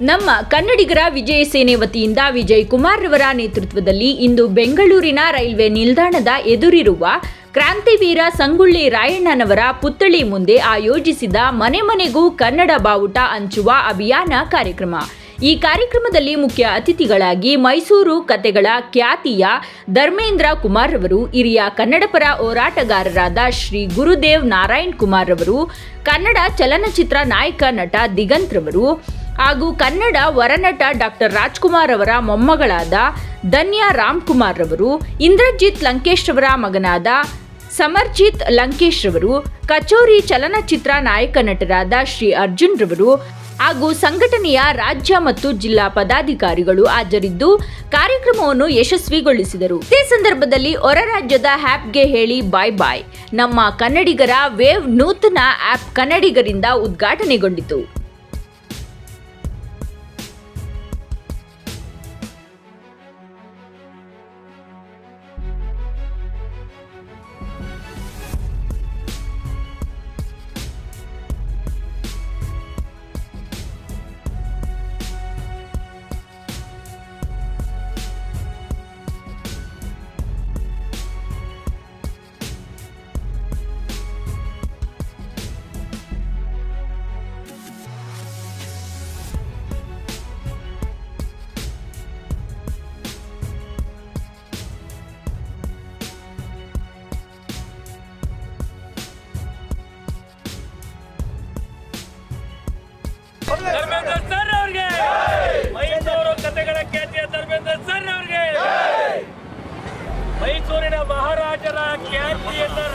ನಮ್ಮ ಕನ್ನಡಿಗರ ವಿಜಯ ಸೇನೆ ವತಿಯಿಂದ ವಿಜಯ್ ಕುಮಾರ್ ರವರ ನೇತೃತ್ವದಲ್ಲಿ ಇಂದು ಬೆಂಗಳೂರಿನ ರೈಲ್ವೆ ನಿಲ್ದಾಣದ ಎದುರಿರುವ ಕ್ರಾಂತಿವೀರ ಸಂಗೊಳ್ಳಿ ರಾಯಣ್ಣನವರ ಪುತ್ಥಳಿ ಮುಂದೆ ಆಯೋಜಿಸಿದ ಮನೆ ಮನೆಗೂ ಕನ್ನಡ ಬಾವುಟ ಹಂಚುವ ಅಭಿಯಾನ ಕಾರ್ಯಕ್ರಮ. ಈ ಕಾರ್ಯಕ್ರಮದಲ್ಲಿ ಮುಖ್ಯ ಅತಿಥಿಗಳಾಗಿ ಮೈಸೂರು ಕತೆಗಳ ಖ್ಯಾತಿಯ ಧರ್ಮೇಂದ್ರ ಕುಮಾರ್ ರವರು ಹಿರಿಯ ಕನ್ನಡಪರ ಹೋರಾಟಗಾರರಾದ ಶ್ರೀ ಗುರುದೇವ್ ನಾರಾಯಣ್ ಕುಮಾರ್ ರವರು ಕನ್ನಡ ಚಲನಚಿತ್ರ ನಾಯಕ ನಟ ದಿಗಂತ್ ರವರು ಹಾಗೂ ಕನ್ನಡ ವರನಟ ಡಾಕ್ಟರ್ ರಾಜ್ಕುಮಾರ್ ಅವರ ಮೊಮ್ಮಗಳಾದ ಧನ್ಯಾ ರಾಮ್ಕುಮಾರ್ ರವರು, ಇಂದ್ರಜಿತ್ ಲಂಕೇಶ್ ಅವರ ಮಗನಾದ ಸಮರ್ಜಿತ್ ಲಂಕೇಶ್ ರವರು, ಕಚೋರಿ ಚಲನಚಿತ್ರ ನಾಯಕ ನಟರಾದ ಶ್ರೀ ಅರ್ಜುನ್ ರವರು ಹಾಗೂ ಸಂಘಟನೆಯ ರಾಜ್ಯ ಮತ್ತು ಜಿಲ್ಲಾ ಪದಾಧಿಕಾರಿಗಳು ಹಾಜರಿದ್ದು ಕಾರ್ಯಕ್ರಮವನ್ನು ಯಶಸ್ವಿಗೊಳಿಸಿದರು. ಇದೇ ಸಂದರ್ಭದಲ್ಲಿ ಹೊರ ರಾಜ್ಯದ ಆ್ಯಪ್ಗೆ ಹೇಳಿ ಬಾಯ್ ಬಾಯ್ ನಮ್ಮ ಕನ್ನಡಿಗರ ವೇವ್ ನೂತನ ಆ್ಯಪ್ ಕನ್ನಡಿಗರಿಂದ ಉದ್ಘಾಟನೆಗೊಂಡಿತು.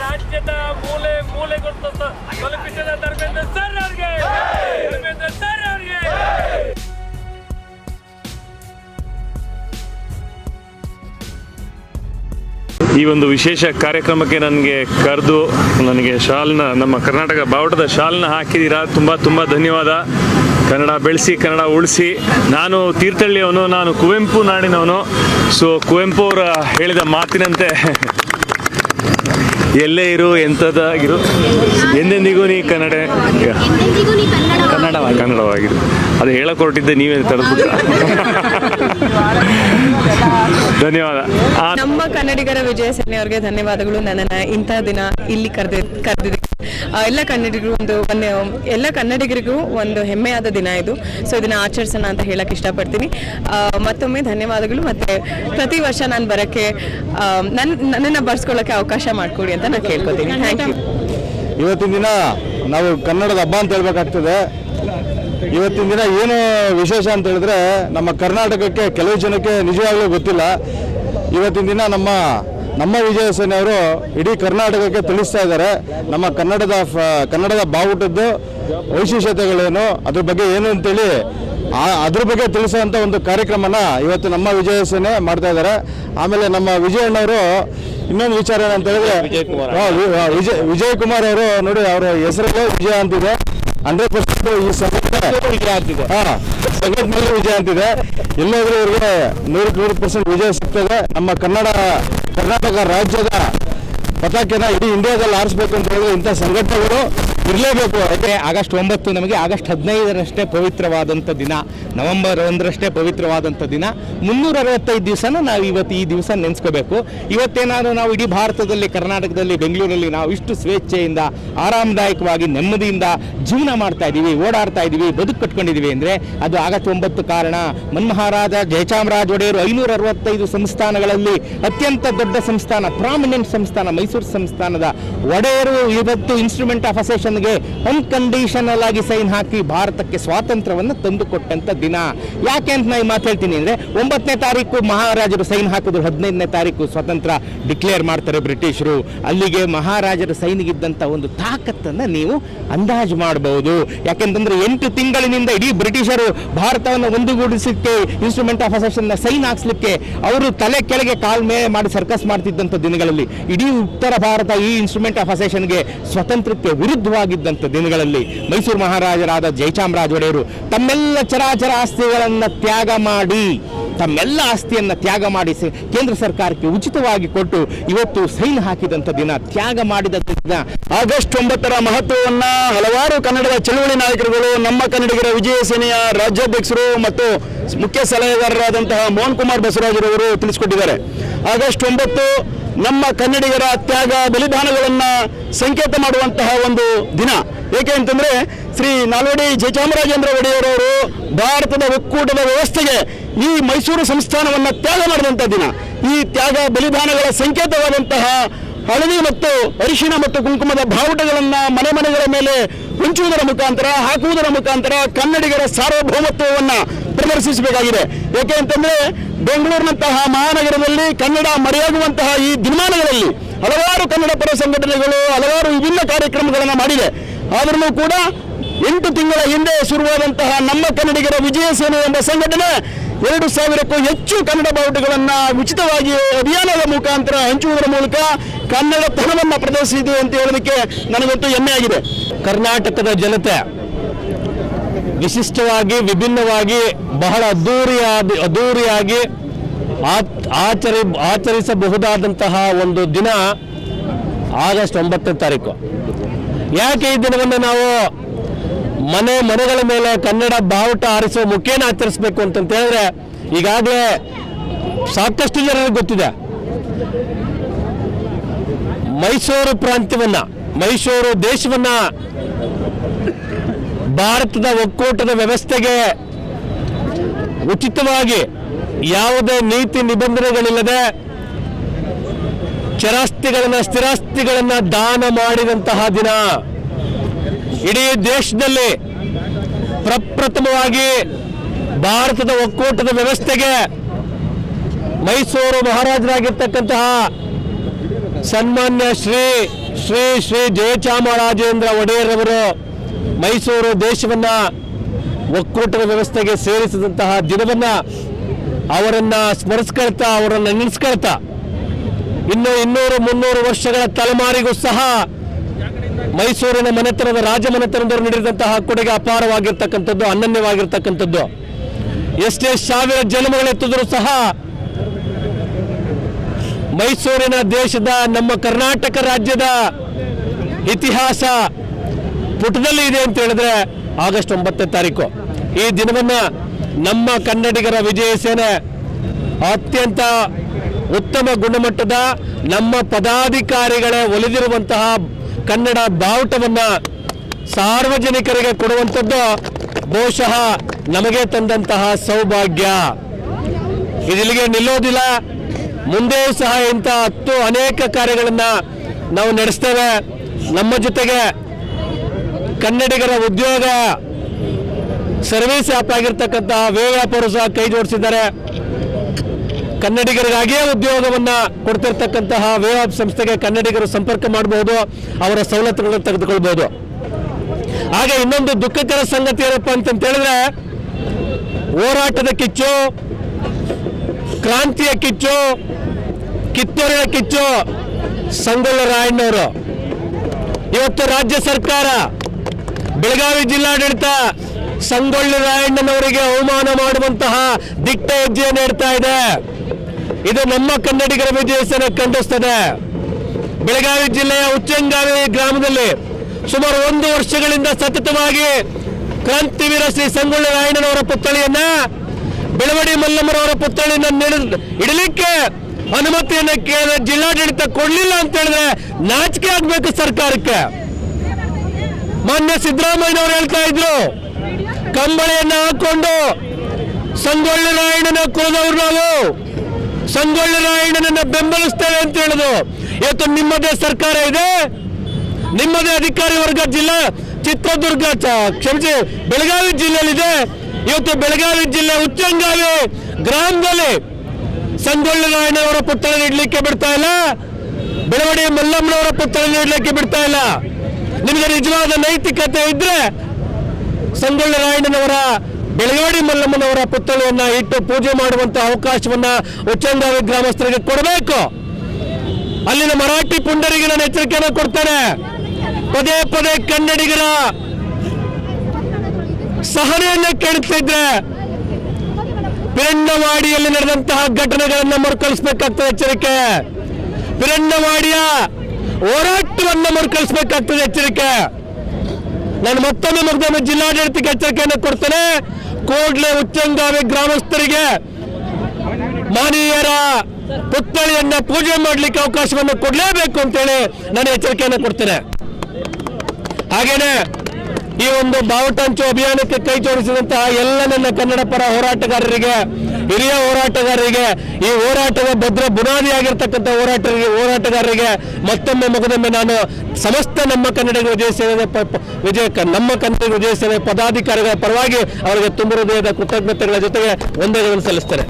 ರಾಜ್ಯದ ಮೂಲೆ ಸರ್ ಅವ್ರಿಗೆ! ಸರ್ ಅವ್ರಿಗೆ! ಈ ಒಂದು ವಿಶೇಷ ಕಾರ್ಯಕ್ರಮಕ್ಕೆ ನನಗೆ ಕರೆದು ನನಗೆ ಶಾಲ್ನ, ನಮ್ಮ ಕರ್ನಾಟಕ ಬಾವುಟದ ಶಾಲ್ನ ಹಾಕಿದ್ದೀರಾ ತುಂಬ ತುಂಬ ಧನ್ಯವಾದ. ಕನ್ನಡ ಬೆಳೆಸಿ, ಕನ್ನಡ ಉಳಿಸಿ. ನಾನು ತೀರ್ಥಹಳ್ಳಿಯವನು, ನಾನು ಕುವೆಂಪು ನಾಡಿನವನು. ಸೊ ಕುವೆಂಪು ಅವರ ಹೇಳಿದ ಮಾತಿನಂತೆ ಎಲ್ಲೇ ಇರು ಎಂಥದ್ದಾಗಿರು. ಎಂದೆಂದಿಗೂ ನೀ ಕನ್ನಡ ಕನ್ನಡವಾಗಿ ಕನ್ನಡವಾಗಿರು. ಅದು ಹೇಳಕ್ಕೆ ಹೊರಟಿದ್ದೆ ನೀವೇ ತಡೆದ್ಬಿಟ್ಟ ಧನ್ಯವಾದ. ಆ ನಮ್ಮ ಕನ್ನಡಿಗರ ವಿಜಯ ಸೇನೆ ಅವರಿಗೆ ಧನ್ಯವಾದಗಳು. ನನ್ನನ್ನು ಇಂಥ ದಿನ ಇಲ್ಲಿ ಕರೆದಿ ಕರೆದಿದೆ ಎಲ್ಲ ಕನ್ನಡಿಗರು ಒಂದು ಒಂದು ಎಲ್ಲ ಕನ್ನಡಿಗರಿಗೂ ಒಂದು ಹೆಮ್ಮೆಯಾದ ದಿನ ಇದು. ಸೊ ಇದನ್ನ ಆಚರಿಸೋಣ ಅಂತ ಹೇಳಕ್ಕೆ ಇಷ್ಟಪಡ್ತೀನಿ. ಮತ್ತೊಮ್ಮೆ ಧನ್ಯವಾದಗಳು. ಮತ್ತೆ ಪ್ರತಿ ವರ್ಷ ನಾನು ಬರೋಕ್ಕೆ ನನ್ನ ನನ್ನನ್ನು ಬರ್ಸ್ಕೊಳ್ಳೋಕ್ಕೆ ಅವಕಾಶ ಮಾಡಿಕೊಡಿ ಅಂತ ನಾನು ಕೇಳ್ಕೊತೀನಿ. ಥ್ಯಾಂಕ್ ಯು ಇವತ್ತಿನ ದಿನ ನಾವು ಕನ್ನಡದ ಹಬ್ಬ ಅಂತ ಹೇಳ್ಬೇಕಾಗ್ತದೆ. ಇವತ್ತಿನ ದಿನ ಏನು ವಿಶೇಷ ಅಂತ ಹೇಳಿದ್ರೆ ನಮ್ಮ ಕರ್ನಾಟಕಕ್ಕೆ ಕೆಲವು ಜನಕ್ಕೆ ನಿಜವಾಗ್ಲೂ ಗೊತ್ತಿಲ್ಲ. ಇವತ್ತಿನ ದಿನ ನಮ್ಮ ನಮ್ಮ ವಿಜಯ ಸೇನೆಯವರು ಇಡೀ ಕರ್ನಾಟಕಕ್ಕೆ ತಿಳಿಸ್ತಾ ಇದ್ದಾರೆ. ನಮ್ಮ ಕನ್ನಡದ ಕನ್ನಡದ ಬಾವುಟದ್ದು ವೈಶಿಷ್ಟ್ಯತೆಗಳೇನು ಅದ್ರ ಬಗ್ಗೆ ಏನು ಅಂತೇಳಿ ಅದ್ರ ಬಗ್ಗೆ ತಿಳಿಸುವಂತ ಒಂದು ಕಾರ್ಯಕ್ರಮನ ಇವತ್ತು ನಮ್ಮ ವಿಜಯ ಸೇನೆ ಮಾಡ್ತಾ ಇದ್ದಾರೆ. ಆಮೇಲೆ ನಮ್ಮ ವಿಜಯಣ್ಣವರು ಇನ್ನೊಂದು ವಿಚಾರ ಏನಂತ ಹೇಳಿದ್ರೆ ವಿಜಯ್ ವಿಜಯ್ ಕುಮಾರ್ ಅವರು ನೋಡಿ ಅವರ ಹೆಸರಲ್ಲೇ ವಿಜಯ ಅಂತಿದೆ. ಹಂಡ್ರೆಡ್ ಪರ್ಸೆಂಟ್ ಈ ಸಂಘಟನೆ ಅಂತಿದೆ ವಿಜಯ ಅಂತಿದೆ. ಎಲ್ಲಾದ್ರೂ ಇವ್ರಿಗೆ ನೂರಕ್ಕೆ ನೂರು ಪರ್ಸೆಂಟ್ ವಿಜಯ ಸಿಗ್ತದೆ. ನಮ್ಮ ಕನ್ನಡ, ಕರ್ನಾಟಕ ರಾಜ್ಯದ ಪತಾಕೆನ ಇಡೀ ಇಂಡಿಯಾದಲ್ಲಿ ಆರಿಸ್ಬೇಕು ಅಂತ ಹೇಳಿದ್ರೆ ಇಂಥ ಸಂಘಟನೆಗಳು ಇರಲೇಬೇಕು. ಯಾಕೆ ಆಗಸ್ಟ್ ಒಂಬತ್ತು ನಮಗೆ ಆಗಸ್ಟ್ ಹದಿನೈದರಷ್ಟೇ ಪವಿತ್ರವಾದಂಥ ದಿನ. ನವೆಂಬರ್ ಒಂದರಷ್ಟೇ ಪವಿತ್ರವಾದಂಥ ದಿನ. ಮುನ್ನೂರ ಅರವತ್ತೈದು ದಿವಸನ ನಾವು ಇವತ್ತು ಈ ದಿವಸ ನೆನೆಸ್ಕೋಬೇಕು. ಇವತ್ತೇನಾದರೂ ನಾವು ಇಡೀ ಭಾರತದಲ್ಲಿ, ಕರ್ನಾಟಕದಲ್ಲಿ, ಬೆಂಗಳೂರಲ್ಲಿ ನಾವು ಇಷ್ಟು ಸ್ವೇಚ್ಛೆಯಿಂದ, ಆರಾಮದಾಯಕವಾಗಿ, ನೆಮ್ಮದಿಯಿಂದ ಜೀವನ ಮಾಡ್ತಾ ಇದ್ದೀವಿ ಓಡಾಡ್ತಾ ಇದ್ದೀವಿ ಬದುಕು ಕಟ್ಕೊಂಡಿದ್ದೀವಿ ಅಂದರೆ ಅದು ಆಗಸ್ಟ್ ಒಂಬತ್ತು ಕಾರಣ. ಮನ್ಮಹಾರಾಜ, ಜಯಚಾಮರಾಜ ಒಡೆಯರು ಐನೂರ ಅರವತ್ತೈದು ಸಂಸ್ಥಾನಗಳಲ್ಲಿ ಅತ್ಯಂತ ದೊಡ್ಡ ಸಂಸ್ಥಾನ ಪ್ರಾಮಿನೆಂಟ್ ಸಂಸ್ಥಾನ, ಮೈಸೂರು ಸಂಸ್ಥಾನದ ಒಡೆಯರು ಇವತ್ತು ಇನ್ಸ್ಟ್ರೂಮೆಂಟ್ ಆಫ್ ಅಸೆಷನ್ಗೆ ಅನ್ಕಂಡೀಷನಲ್ ಆಗಿ ಸೈನ್ ಹಾಕಿ ಭಾರತಕ್ಕೆ ಸ್ವಾತಂತ್ರ್ಯವನ್ನು ತಂದುಕೊಟ್ಟಂತ ದಿನ. ಯಾಕೆ ಅಂತ ನಾನು ಮಾತು ಹೇಳ್ತೀನಿ ಅಂದರೆ ಒಂಬತ್ತನೇ ತಾರೀಕು ಮಹಾರಾಜರು ಸೈನ್ ಹಾಕಿದ್ರು, ಹದಿನೈದನೇ ತಾರೀಕು ಸ್ವಾತಂತ್ರ್ಯ ಡಿಕ್ಲೇರ್ ಮಾಡ್ತಾರೆ ಬ್ರಿಟಿಷರು. ಅಲ್ಲಿಗೆ ಮಹಾರಾಜರ ಸೈನಿಗಿದ್ದಂಥ ಒಂದು ತಾಕತ್ತನ್ನು ನೀವು ಅಂದಾಜು ಮಾಡಬಹುದು ಯಾಕೆಂತಂದ್ರೆ ಎಂಟು ತಿಂಗಳಿನಿಂದ ಇಡೀ ಬ್ರಿಟಿಷರು ಭಾರತವನ್ನು ಒಂದುಗೂಡಿಸಲಿಕ್ಕೆ ಇನ್ಸ್ಟ್ರೂಮೆಂಟ್ ಆಫ್ ಅಸೆಷನ್ನ ಸೈನ್ ಹಾಕ್ಸ್ಲಿಕ್ಕೆ ಅವರು ತಲೆ ಕೆಳಗೆ ಕಾಲ್ ಮೇಲೆ ಮಾಡಿ ಸರ್ಕಸ್ ಮಾಡ್ತಿದ್ದಂಥ ದಿನಗಳಲ್ಲಿ ಇಡೀ ಉತ್ತರ ಭಾರತ ಈ ಇನ್ಸ್ಟ್ರೂಮೆಂಟ್ ಆಫ್ ಅಸೆಷನ್ಗೆ ಸ್ವತಂತ್ರಕ್ಕೆ ವಿರುದ್ಧವಾಗಿದ್ದಂಥ ದಿನಗಳಲ್ಲಿ ಮೈಸೂರು ಮಹಾರಾಜರಾದ ಜಯಚಾಮರಾಜ ಒಡೆಯರು ತಮ್ಮೆಲ್ಲ ಚರಾಚರ ಆಸ್ತಿಗಳನ್ನು ತ್ಯಾಗ ಮಾಡಿ, ತಮ್ಮೆಲ್ಲ ಆಸ್ತಿಯನ್ನು ತ್ಯಾಗ ಮಾಡಿ ಕೇಂದ್ರ ಸರ್ಕಾರಕ್ಕೆ ಉಚಿತವಾಗಿ ಕೊಟ್ಟು ಇವತ್ತು ಸೈನ್ ಹಾಕಿದಂಥ ದಿನ, ತ್ಯಾಗ ಮಾಡಿದ ದಿನ. ಆಗಸ್ಟ್ ಒಂಬತ್ತರ ಮಹತ್ವವನ್ನ ಹಲವಾರು ಕನ್ನಡದ ಚಳುವಳಿ ನಾಯಕರುಗಳು, ನಮ್ಮ ಕನ್ನಡಿಗರ ವಿಜಯ ಸೇನೆಯ ರಾಜ್ಯಾಧ್ಯಕ್ಷರು ಮತ್ತು ಮುಖ್ಯ ಸಲಹೆಗಾರರಾದಂತಹ ಮೋಹನ್ ಕುಮಾರ್ ಬಸವರಾಜರವರು ತಿಳಿಸಿಕೊಟ್ಟಿದ್ದಾರೆ. ಆಗಸ್ಟ್ ಒಂಬತ್ತು ನಮ್ಮ ಕನ್ನಡಿಗರ ತ್ಯಾಗ ಬಲಿದಾನಗಳನ್ನು ಸಂಕೇತ ಮಾಡುವಂತಹ ಒಂದು ದಿನ. ಏಕೆ ಅಂತಂದ್ರೆ ಶ್ರೀ ನಾಲ್ವಡಿ ಜಯಚಾಮರಾಜೇಂದ್ರ ಒಡೆಯರವರು ಭಾರತದ ಒಕ್ಕೂಟದ ವ್ಯವಸ್ಥೆಗೆ ಈ ಮೈಸೂರು ಸಂಸ್ಥಾನವನ್ನ ತ್ಯಾಗ ಮಾಡಿದಂಥ ದಿನ. ಈ ತ್ಯಾಗ ಬಲಿದಾನಗಳ ಸಂಕೇತವಾದಂತಹ ಹಳದಿ ಮತ್ತು ಅರಿಶಿಣ ಮತ್ತು ಕುಂಕುಮದ ಬಾವುಟಗಳನ್ನ ಮನೆ ಮನೆಗಳ ಮೇಲೆ ಹಂಚುವುದರ ಮುಖಾಂತರ, ಹಾಕುವುದರ ಮುಖಾಂತರ ಕನ್ನಡಿಗರ ಸಾರ್ವಭೌಮತ್ವವನ್ನ ಪ್ರದರ್ಶಿಸಬೇಕಾಗಿದೆ. ಏಕೆ ಅಂತಂದ್ರೆ ಬೆಂಗಳೂರಿನಂತಹ ಮಹಾನಗರದಲ್ಲಿ ಕನ್ನಡ ಮರೆಯಾಗುವಂತಹ ಈ ದಿನಮಾನಗಳಲ್ಲಿ ಹಲವಾರು ಕನ್ನಡ ಪರ ಸಂಘಟನೆಗಳು, ಹಲವಾರು ವಿಭಿನ್ನ ಕಾರ್ಯಕ್ರಮಗಳನ್ನು ಮಾಡಿದೆ ಆದ್ರೂ ಕೂಡ ಎಂಟು ತಿಂಗಳ ಹಿಂದೆ ಶುರುವಾದಂತಹ ನಮ್ಮ ಕನ್ನಡಿಗರ ವಿಜಯ ಸೇನೆ ಎಂಬ ಸಂಘಟನೆ ಎರಡು ಸಾವಿರಕ್ಕೂ ಹೆಚ್ಚು ಕನ್ನಡ ಬಾವುಟಗಳನ್ನು ಉಚಿತವಾಗಿ ಅಭಿಯಾನದ ಮುಖಾಂತರ ಹಂಚುವುದರ ಮೂಲಕ ಕನ್ನಡ ತನವನ್ನು ಪ್ರದರ್ಶಿಸಿದೆ ಅಂತ ಹೇಳೋದಕ್ಕೆ ನನಗಂತೂ ಹೆಮ್ಮೆಯಾಗಿದೆ ಕರ್ನಾಟಕದ ಜನತೆ ವಿಶಿಷ್ಟವಾಗಿ, ವಿಭಿನ್ನವಾಗಿ, ಬಹಳ ಅದ್ದೂರಿಯಾದ ಅದ್ದೂರಿಯಾಗಿ ಆಚ್- ಆಚರಿ, ಆಚರಿಸಬಹುದಾದಂತಹ ಒಂದು ದಿನ ಆಗಸ್ಟ್ ಒಂಬತ್ತನೇ ತಾರೀಕು. ಯಾಕೆ ಈ ದಿನವನ್ನು ನಾವು ಮನೆ, ಮನೆಗಳ ಮೇಲೆ ಕನ್ನಡ ಬಾವುಟ ಆರಿಸುವ ಮುಖೇನ ಆಚರಿಸಬೇಕು ಅಂತಂತ ಹೇಳಿದ್ರೆ, ಈಗಾಗಲೇ ಸಾಕಷ್ಟು ಜನರಿಗೆ ಗೊತ್ತಿದೆ. ಮೈಸೂರು ಪ್ರಾಂತ್ಯವನ್ನ, ಮೈಸೂರು ದೇಶವನ್ನ ಭಾರತದ ಒಕ್ಕೂಟದ ವ್ಯವಸ್ಥೆಗೆ ಉಚಿತವಾಗಿ ಯಾವುದೇ ನೀತಿ ನಿಬಂಧನೆಗಳಿಲ್ಲದೆ ಚರಾಸ್ತಿಗಳನ್ನ ಸ್ಥಿರಾಸ್ತಿಗಳನ್ನ ದಾನ ಮಾಡಿದಂತಹ ದಿನ. ಇಡೀ ದೇಶದಲ್ಲಿ ಪ್ರಪ್ರಥಮವಾಗಿ ಭಾರತದ ಒಕ್ಕೂಟದ ವ್ಯವಸ್ಥೆಗೆ ಮೈಸೂರು ಮಹಾರಾಜರಾಗಿರ್ತಕ್ಕಂತಹ ಸನ್ಮಾನ್ಯ ಶ್ರೀ ಶ್ರೀ ಶ್ರೀ ಜಯಚಾಮರಾಜೇಂದ್ರ ಒಡೆಯರ್ ಅವರು ಮೈಸೂರು ದೇಶವನ್ನ ಒಕ್ಕೂಟದ ವ್ಯವಸ್ಥೆಗೆ ಸೇರಿಸಿದಂತಹ ದಿನವನ್ನ ಅವರನ್ನ ಸ್ಮರಿಸ್ಕೊಳ್ತಾ, ಅವರನ್ನ ನೆನೆಸ್ಕೊಳ್ತಾ, ಇನ್ನು ಇನ್ನೂರು ಮುನ್ನೂರು ವರ್ಷಗಳ ತಲೆಮಾರಿಗೂ ಸಹ ಮೈಸೂರಿನ ಮನೆತನದ ರಾಜಮನೆತನದವರು ನೀಡಿದಂತಹ ಕೊಡುಗೆ ಅಪಾರವಾಗಿರ್ತಕ್ಕಂಥದ್ದು, ಅನನ್ಯವಾಗಿರ್ತಕ್ಕಂಥದ್ದು. ಎಷ್ಟೇ ಸಾವಿರ ಜನ್ಮಗಳೆತ್ತಿದ್ರು ಸಹ ಮೈಸೂರಿನ ದೇಶದ, ನಮ್ಮ ಕರ್ನಾಟಕ ರಾಜ್ಯದ ಇತಿಹಾಸ ಪುಟದಲ್ಲಿ ಇದೆ ಅಂತ ಹೇಳಿದ್ರೆ ಆಗಸ್ಟ್ ಒಂಬತ್ತನೇ ತಾರೀಕು. ಈ ದಿನವನ್ನ ನಮ್ಮ ಕನ್ನಡಿಗರ ವಿಜಯ ಸೇನೆ ಅತ್ಯಂತ ಉತ್ತಮ ಗುಣಮಟ್ಟದ ನಮ್ಮ ಪದಾಧಿಕಾರಿಗಳೇ ಒಲಿದಿರುವಂತಹ ಕನ್ನಡ ಬಾವುಟವನ್ನ ಸಾರ್ವಜನಿಕರಿಗೆ ಕೊಡುವಂಥದ್ದು ಬಹುಶಃ ನಮಗೆ ತಂದಂತಹ ಸೌಭಾಗ್ಯ. ಇದಿಲ್ಲಿಗೆ ನಿಲ್ಲೋದಿಲ್ಲ. ಮುಂದೆಯೂ ಸಹ ಇಂಥ ಹತ್ತು ಅನೇಕ ಕಾರ್ಯಗಳನ್ನು ನಾವು ನಡೆಸ್ತೇವೆ. ನಮ್ಮ ಜೊತೆಗೆ ಕನ್ನಡಿಗರ ಉದ್ಯೋಗ ಸರ್ವಿಸ್ ಆ್ಯಪ್ ಆಗಿರ್ತಕ್ಕಂತಹ ವೇ ವ್ಯಾಪಾರರು ಸಹ ಕೈ ಜೋಡಿಸಿದ್ದಾರೆ. ಕನ್ನಡಿಗರಿಗಾಗಿಯೇ ಉದ್ಯೋಗವನ್ನು ಕೊಡ್ತಿರ್ತಕ್ಕಂತಹ ವೇ ಸಂಸ್ಥೆಗೆ ಕನ್ನಡಿಗರು ಸಂಪರ್ಕ ಮಾಡಬಹುದು ಅವರ ಸವಲತ್ತುಗಳನ್ನು ತೆಗೆದುಕೊಳ್ಬಹುದು ಹಾಗೆ ಇನ್ನೊಂದು ದುಃಖಕರ ಸಂಗತಿ ಏನಪ್ಪ ಅಂತಂತ ಹೇಳಿದ್ರೆ, ಹೋರಾಟದ ಕಿಚ್ಚು, ಕ್ರಾಂತಿಯ ಕಿಚ್ಚು, ಕಿತ್ತೂರಿನ ಕಿಚ್ಚು, ಸಂಗೊಳ್ಳ ರಾಯಣ್ಣವರು. ಇವತ್ತು ರಾಜ್ಯ ಸರ್ಕಾರ ಬೆಳಗಾವಿ ಜಿಲ್ಲಾಡಳಿತ ಸಂಗೊಳ್ಳಿ ರಾಯಣ್ಣನವರಿಗೆ ಅವಮಾನ ಮಾಡುವಂತಹ ದಿಟ್ಟ ಹೆಜ್ಜೆಯನ್ನು ಇಡ್ತಾ ಇದೆ. ಇದು ನಮ್ಮ ಕನ್ನಡಿಗರ ವಿಜಯ ಸೇನೆ ಖಂಡಿಸ್ತದೆ ಬೆಳಗಾವಿ ಜಿಲ್ಲೆಯ ಉಚ್ಚಂಗಾವಿ ಗ್ರಾಮದಲ್ಲಿ ಸುಮಾರು ಒಂದು ವರ್ಷಗಳಿಂದ ಸತತವಾಗಿ ಕ್ರಾಂತಿವೀರ ಶ್ರೀ ಸಂಗೊಳ್ಳಿ ರಾಯಣ್ಣನವರ ಪುತ್ಥಳಿಯನ್ನ, ಬೆಳವಡಿ ಮಲ್ಲಮ್ಮರವರ ಪುತ್ಥಳಿಯನ್ನ ಇಡಲಿಕ್ಕೆ ಅನುಮತಿಯನ್ನು ಕೇಳಿದ ಜಿಲ್ಲಾಡಳಿತ ಕೊಡ್ಲಿಲ್ಲ ಅಂತ ಹೇಳಿದ್ರೆ ನಾಚಿಕೆ ಆಗ್ಬೇಕು ಸರ್ಕಾರಕ್ಕೆ. ಮಾನ್ಯ ಸಿದ್ದರಾಮಯ್ಯನವರು ಹೇಳ್ತಾ ಇದ್ರು, ಕಂಬಳಿಯನ್ನು ಹಾಕೊಂಡು ಸಂಗೊಳ್ಳಿ ರಾಯಣ್ಣನ ಕುಲದವ್ರು ನಾವು. ಸಂಗೊಳ್ಳಿ ರಾಯಣ್ಣನ ಬೆಂಬಲಿಸ್ತೇವೆ ಅಂತ ಹೇಳುದು ಇವತ್ತು ನಿಮ್ಮದೇ ಸರ್ಕಾರ ಇದೆ, ನಿಮ್ಮದೇ ಅಧಿಕಾರಿ ವರ್ಗ ಜಿಲ್ಲಾ ಚಿತ್ರದುರ್ಗ ಕ್ಷಮಿಸಿ, ಬೆಳಗಾವಿ ಜಿಲ್ಲೆಯಲ್ಲಿದೆ. ಇವತ್ತು ಬೆಳಗಾವಿ ಜಿಲ್ಲೆ ಉಚ್ಚಂಗಾವಿ ಗ್ರಾಮದಲ್ಲಿ ಸಂಗೊಳ್ಳಿ ರಾಯಣ್ಣವರ ಪುತ್ಥಳ ನೀಡಲಿಕ್ಕೆ ಬಿಡ್ತಾ ಇಲ್ಲ. ಬೆಳವಡಿ ಮಲ್ಲಮ್ಮನವರ ಪುತ್ಥಳ ನೀಡಲಿಕ್ಕೆ ಬಿಡ್ತಾ ಇಲ್ಲ. ನಿಮಗೆ ನಿಜವಾದ ನೈತಿಕತೆ ಇದ್ರೆ ಸಂಗೊಳ್ಳಿ ರಾಯಣ್ಣನವರ, ಬೆಳಗಾಡಿ ಮಲ್ಲಮ್ಮನವರ ಪುತ್ಥಳಿಯನ್ನ ಇಟ್ಟು ಪೂಜೆ ಮಾಡುವಂತ ಅವಕಾಶವನ್ನ ಉಚ್ಚಂಗಾವಿ ಗ್ರಾಮಸ್ಥರಿಗೆ ಕೊಡಬೇಕು. ಅಲ್ಲಿನ ಮರಾಠಿ ಪುಂಡರಿಗೆ ನಾನು ಎಚ್ಚರಿಕೆಯನ್ನು ಕೊಡ್ತೇನೆ. ಪದೇ ಪದೇ ಕನ್ನಡಿಗರ ಸಹನೆಯನ್ನ ಕೇಳುತ್ತಿದ್ರೆ ಪಿರಣ್ಣವಾಡಿಯಲ್ಲಿ ನಡೆದಂತಹ ಘಟನೆಗಳನ್ನು ಮರುಕಳಿಸಬೇಕಾಗ್ತದೆ ಎಚ್ಚರಿಕೆ. ಪಿರಂಡವಾಡಿಯ ಹೋರಾಟವನ್ನು ಮರುಕಳಿಸಬೇಕಾಗ್ತದೆ ಎಚ್ಚರಿಕೆ. ನಾನು ಮತ್ತೊಮ್ಮೆ ಮಗದೊಮ್ಮೆ ಜಿಲ್ಲಾಡಳಿತಕ್ಕೆ ಎಚ್ಚರಿಕೆಯನ್ನು ಕೊಡ್ತೇನೆ. ಕೋಡ್ಲೆ ಉಚ್ಚಂಗಾವೆ ಗ್ರಾಮಸ್ಥರಿಗೆ ಮಾನೀಯರ ಪುತ್ಥಳಿಯನ್ನ ಪೂಜೆ ಮಾಡಲಿಕ್ಕೆ ಅವಕಾಶವನ್ನು ಕೊಡಲೇಬೇಕು ಅಂತೇಳಿ ನಾನು ಎಚ್ಚರಿಕೆಯನ್ನು ಕೊಡ್ತೇನೆ. ಹಾಗೇನೆ ಈ ಒಂದು ಬಾವುಟಂಚು ಅಭಿಯಾನಕ್ಕೆ ಕೈ ಜೋಡಿಸಿದಂತಹ ಎಲ್ಲ ನನ್ನ ಕನ್ನಡ ಪರ ಹೋರಾಟಗಾರರಿಗೆ, ಹಿರಿಯ ಹೋರಾಟಗಾರರಿಗೆ, ಈ ಹೋರಾಟದ ಭದ್ರ ಬುನಾದಿಯಾಗಿರ್ತಕ್ಕಂಥ ಹೋರಾಟರಿಗೆ, ಹೋರಾಟಗಾರರಿಗೆ ಮತ್ತೊಮ್ಮೆ ಮಗದೊಮ್ಮೆ ನಾನು ಸಮಸ್ತ ನಮ್ಮ ಕನ್ನಡಿಗ ವಿಜಯ ಸೇವೆ ವಿಜಯ ನಮ್ಮ ಕನ್ನಡಿಗ ವಿಜಯ ಸೇವೆ ಪದಾಧಿಕಾರಿಗಳ ಪರವಾಗಿ ಅವರಿಗೆ ತುಂಬ ಹೃದಯದ ಕೃತಜ್ಞತೆಗಳ ಜೊತೆಗೆ ವಂದನೆಗಳನ್ನು ಸಲ್ಲಿಸ್ತೇನೆ.